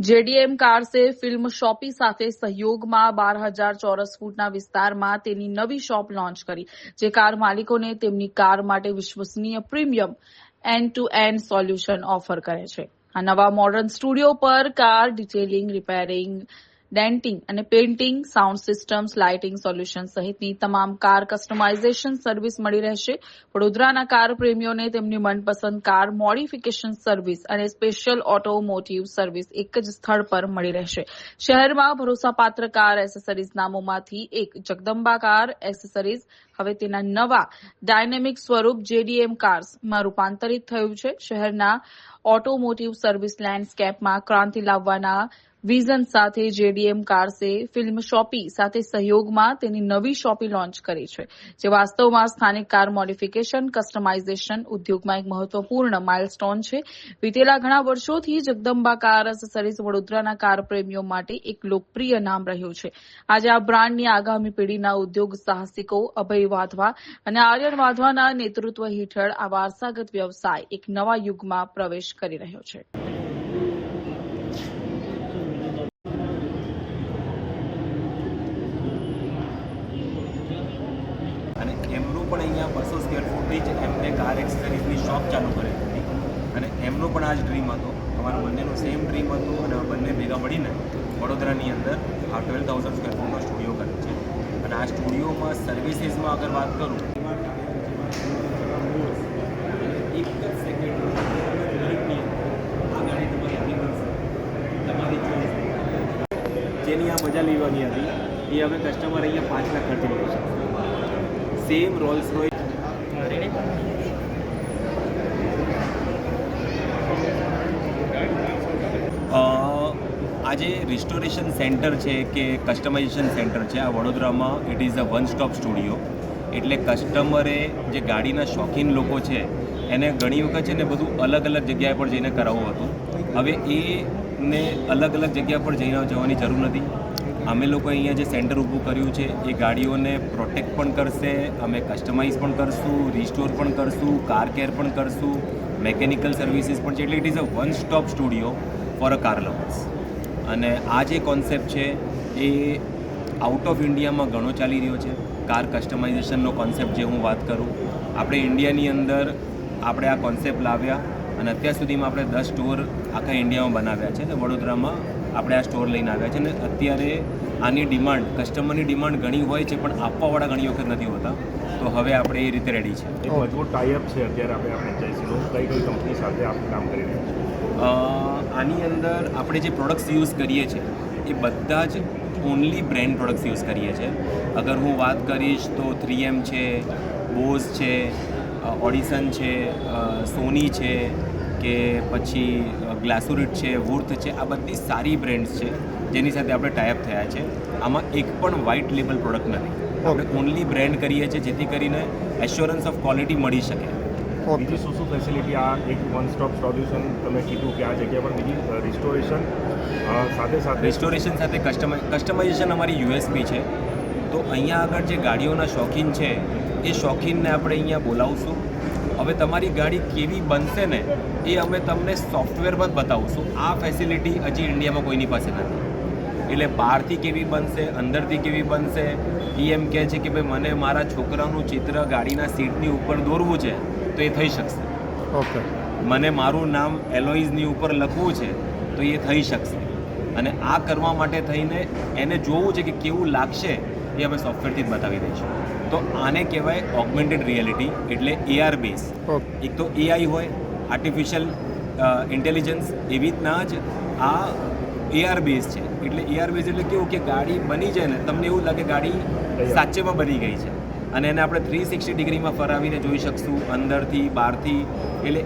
જેડીએમ કાર્સે film શોપી સાથે સહયોગમાં બાર હજાર ચોરસ ફૂટના વિસ્તારમાં તેની નવી શોપ લોન્ચ કરી, જે કાર માલિકોને તેમની કાર માટે વિશ્વસનીય premium end to end solution offer કરે છે. આ નવા મોડર્ન સ્ટુડિયો પર કાર ડિટેલિંગ, રિપેરિંગ ડેન્ટિંગ અને painting, sound systems, lighting solution સહિતની તમામ કાર કસ્ટમાઇઝેશન સર્વિસ મળી રહેશે. વડોદરાના કાર પ્રેમીઓને તેમની મનપસંદ કાર મોડિફિકેશન સર્વિસ અને સ્પેશિયલ ઓટોમોટિવ સર્વિસ એક જ સ્થળ પર મળી રહેશે. શહેરમાં ભરોસાપાત્ર કાર એસેસરીઝ નામોમાંથી એક જગદંબા કાર એસેસરીઝ. હવે તેના નવા ડાયનેમિક સ્વરૂપ જેડીએમ કાર્સમાં રૂપાંતરિત થયું છે. શહેરના ઓટોમોટિવ સર્વિસ લેન્ડસ્કેપમાં ક્રાંતિ લાવવાના વિઝન સાથે જેડીએમ કાર્સે ફિલ્મ શોપી સાથે સહયોગમાં તેની નવી શોપી લોન્ચ કરી છે, જે વાસ્તવમાં સ્થાનિક કાર મોડિફિકેશન, કસ્ટમાઇઝેશન ઉદ્યોગમાં એક મહત્વપૂર્ણ માઇલસ્ટોન છે. વિતેલા ઘણા વર્ષોથી જગદંબા કાર એસેસરીઝ વડોદરાના કાર પ્રેમીઓ માટે એક લોકપ્રિય નામ રહ્યું છે. આજે આ બ્રાન્ડની આગામી પેઢીના ઉદ્યોગ સાહસિકો અભય વાધવા અને આર્યન વાધવાના નેતૃત્વ હેઠળ આ વારસાગત વ્યવસાય એક નવા યુગમાં પ્રવેશ કરી રહ્યો છે અને એમનું પણ અહીંયા બસો સ્ક્વેર ફૂટની જ એમને કાર એક્સેસરીઝની શોપ ચાલુ કરી હતી. અને એમનો પણ આ જ ડ્રીમ હતો. અમારા બંનેનું સેમ ડ્રીમ હતું અને બંને ભેગા મળીને વડોદરાની અંદર આ ટ્વેલ્વ થાઉઝન્ડ સ્ક્વેર ફૂટનો સ્ટુડિયો કર્યો છે. અને આ સ્ટુડિયોમાં સર્વિસીસમાં અગર વાત કરું, એક જ સેકન્ડ જેની આ મજા લેવાની હતી, એ હવે કસ્ટમર અહીંયા પાંચ લાખ ખર્ચી લઈ શકશે સેમ રોલ્સ રોય આજે રિસ્ટોરેશન સેન્ટર છે કે કસ્ટમાઇઝેશન સેન્ટર છે આ વડોદરામાં it is a one stop studio એટલે કસ્ટમરે જે ગાડીના શોખીન લોકો છે એને ઘણી વખત છે ને બધું અલગ અલગ જગ્યાએ પર જઈને કરાવવું હતું. હવે એને અલગ અલગ જગ્યા પર જઈને જવાની જરૂર નથી. અમે લોકો અહીંયા જે સેન્ટર ઊભું કર્યું છે, એ ગાડીઓને પ્રોટેક્ટ પણ કરશે, અમે કસ્ટમાઇઝ પણ કરશું રિસ્ટોર પણ કરશું કાર કેર પણ કરશું મેકેનિકલ સર્વિસીસ પણ છે. એટલે it is a one stop studio for a car lovers અને આ જે કોન્સેપ્ટ છે, એ આઉટ ઓફ ઇન્ડિયામાં ઘણો ચાલી રહ્યો છે. કાર કસ્ટમાઇઝેશનનો કોન્સેપ્ટ જે હું વાત કરું, આપણે ઇન્ડિયાની અંદર આપણે આ કોન્સેપ્ટ લાવ્યા અને અત્યાર સુધીમાં આપણે દસ સ્ટોર આખા ઇન્ડિયામાં બનાવ્યા છે. અને વડોદરામાં આપણે આ સ્ટોર લઈને આવ્યા છે અને અત્યારે આની ડિમાન્ડ કસ્ટમરની ડિમાન્ડ ઘણી હોય છે પણ આપવાવાળા ઘણી વખત નથી હોતા. તો હવે આપણે એ રીતે રેડી છે. એક મજબૂત ટાઈઅપ છે અત્યારે આપણે આપણે ફ્રેન્ચાઇઝીનું કઈ કઈ કંપની સાથે આપણે કામ કરી રહ્યા છીએ? આની અંદર આપણે જે પ્રોડક્ટ્સ યુઝ કરીએ છીએ એ બધા જ ઓનલી બ્રેન્ડ પ્રોડક્ટ્સ યુઝ કરીએ છીએ. અગર હું વાત કરીશ તો થ્રી એમ છે બોઝ છે ઓડિસન છે સોની છે કે પછી ગ્લાસુરિટ છે વુર્થ છે આ બધી સારી બ્રેન્ડ્સ છે જેની સાથે આપણે ટાઈપ થયા છે. આમાં એક પણ વ્હાઇટ લેબલ પ્રોડક્ટ નથી. આપણે ઓનલી બ્રેન્ડ કરીએ છીએ જેથી કરીને એશ્યોરન્સ ઓફ ક્વોલિટી મળી શકે. બીજી શું શું ફેસિલિટી આ એક વન સ્ટોપ સોલ્યુશન તમે કીધું કે આ જગ્યા પર બીજી રિસ્ટોરેશન સાથે સાથે રિસ્ટોરેશન સાથે કસ્ટમાઈ કસ્ટમાઇઝેશન અમારી યુએસપી છે. તો અહીંયા આગળ જે ગાડીઓના શોખીન છે એ શોખીનને આપણે અહીંયા બોલાવશું. હવે તમારી ગાડી કેવી બનશે ને એ અમે તમને સોફ્ટવેરમાં જ બતાવશું આ ફેસિલિટી હજી ઇન્ડિયામાં કોઈની પાસે નથી. એટલે બહારથી કેવી બનશે અંદરથી કેવી બનશે એ એમ કહે છે કે ભાઈ મને મારા છોકરાનું ચિત્ર ગાડીના સીટની ઉપર દોરવું છે તો એ થઈ શકશે. ઓકે. મને મારું નામ એલોઇઝની ઉપર લખવું છે તો એ થઈ શકશે. અને આ કરવા માટે થઈને એને જોવું છે કે કેવું લાગશે એ અમે સોફ્ટવેરથી જ બતાવી દઈશું. તો આને કહેવાય ઓગમેન્ટેડ રિયાલિટી એટલે એઆર બેઝ એક તો એઆઈ હોય આર્ટિફિશિયલ ઇન્ટેલિજન્સ એવી રીતના જ આ એઆર બેઝ છે. એટલે એઆર બેઝ એટલે કેવું કે ગાડી બની જાય ને તમને એવું લાગે ગાડી સાચેમાં બની ગઈ છે. અને એને આપણે થ્રી સિક્સટી ડિગ્રીમાં ફરાવીને જોઈ શકશું અંદરથી બહારથી. એટલે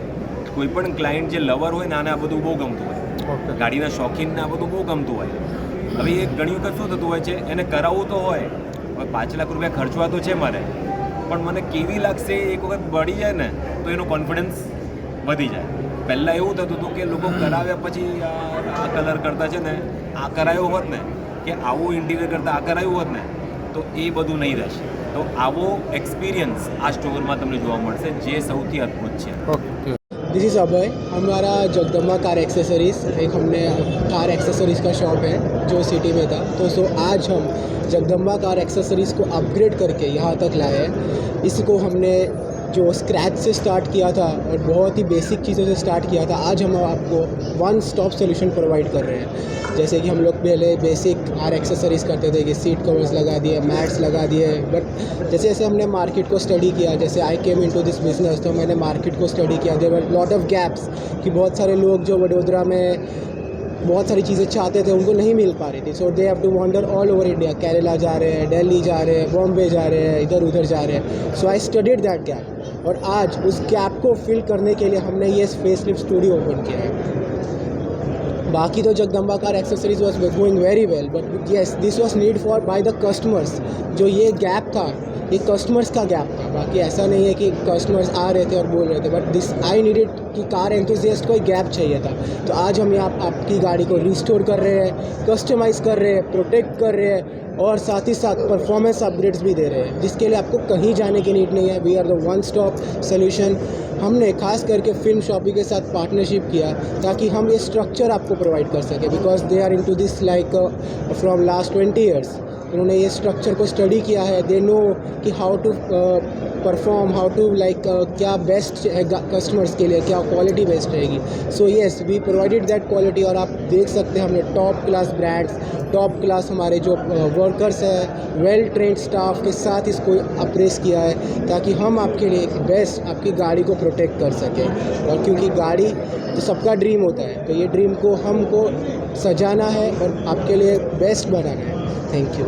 કોઈપણ ક્લાયન્ટ જે લવર હોય ને આને આ બધું બહુ ગમતું હોય. ગાડીના શોખીનને આ બધું બહુ ગમતું હોય. હવે એ ઘણી વખત શું થતું હોય છે એને કરાવવું તો હોય હવે પાંચ લાખ રૂપિયા ખર્ચવા તો છે મારે, પણ મને કેવી લાગશે એક વખત બળી જાય ને તો એનો કોન્ફિડન્સ વધી જાય. પહેલાં એવું થતું હતું કે લોકો કરાવ્યા પછી આ કલર કરતા છે ને, આ કરાયો હોત ને, કે આવું ઇન્ટિરિયર કરતાં આ કરાયું હોત ને, તો એ બધું નહીં રહેશે. તો આવો એક્સપિરિયન્સ આ સ્ટોરમાં તમને જોવા મળશે જે સૌથી અદ્ભુત છે. दिस इज़ अभय हमारा जगदम्बा कार एक्सेसरीज एक हमने कार एक्सेसरीज का शॉप है, जो सिटी में था। तो सो आज हम जगदम्बा कार एक्सेसरीज को अपग्रेड करके यहाँ तक लाए हैं। इसको हमने जो स्क्रैच से स्टार्ट किया था और बहुत ही बेसिक चीज़ों से स्टार्ट किया था, आज हम आपको वन स्टॉप सोल्यूशन प्रोवाइड कर रहे हैं। जैसे कि हम लोग पहले बेसिक आर एक्सेसरीज करते थे कि सीट कवर्स लगा दिए मैट्स लगा दिए बट जैसे जैसे हमने मार्केट को स्टडी किया, जैसे I came into this business तो मैंने मार्केट को स्टडी किया। देवर लॉट ऑफ़ गैप्स कि बहुत सारे लोग जो वडोदरा में बहुत सारी चीज़ें चाहते थे, उनको नहीं मिल पा रही थी। So they have to wander all over India Kerala जा रहे हैं दिल्ली जा रहे हैं बॉम्बे जा रहे हैं, इधर उधर जा रहे हैं। So I studied that gap और आज उस गैप को फिल करने के लिए हमने ये फेस स्टूडियो ओपन किया है। बाकी तो Jagdamba car accessories was going very well but yes this was need for by the customers जो ये गैप था, ये कस्टमर्स का गैप था। बाकी ऐसा नहीं है कि कस्टमर्स आ रहे थे और बोल रहे थे but this I need needed कि कार एंथुजियास्ट को एक गैप चाहिए था। तो आज हम यहाँ आपकी गाड़ी को रिस्टोर कर रहे हैं कस्टमाइज़ कर रहे हैं प्रोटेक्ट कर रहे हैं। और साथ ही साथ परफॉर्मेंस अपग्रेड्स भी दे रहे हैं, जिसके लिए आपको कहीं जाने की नीड नहीं है। We are the one stop solution हमने खास करके फ़िल्म शॉपी के साथ पार्टनरशिप किया, ताकि हम ये स्ट्रक्चर आपको प्रोवाइड कर सकें because they are into this like from last twenty years उन्होंने ये स्ट्रक्चर को स्टडी किया है। दे नो कि how to perform how to like क्या बेस्ट है कस्टमर्स के लिए क्या क्वालिटी बेस्ट रहेगी? So yes we provided that quality और आप देख सकते हैं हमने top class brands top class हमारे जो वर्कर्स हैं वेल ट्रेंड स्टाफ के साथ इसको अप्रेस किया है ताकि हम आपके लिए बेस्ट आपकी गाड़ी को प्रोटेक्ट कर सकें। और क्योंकि गाड़ी तो सबका ड्रीम होता है तो ये ड्रीम को हमको सजाना है और आपके लिए बेस्ट बनाना है। Thank you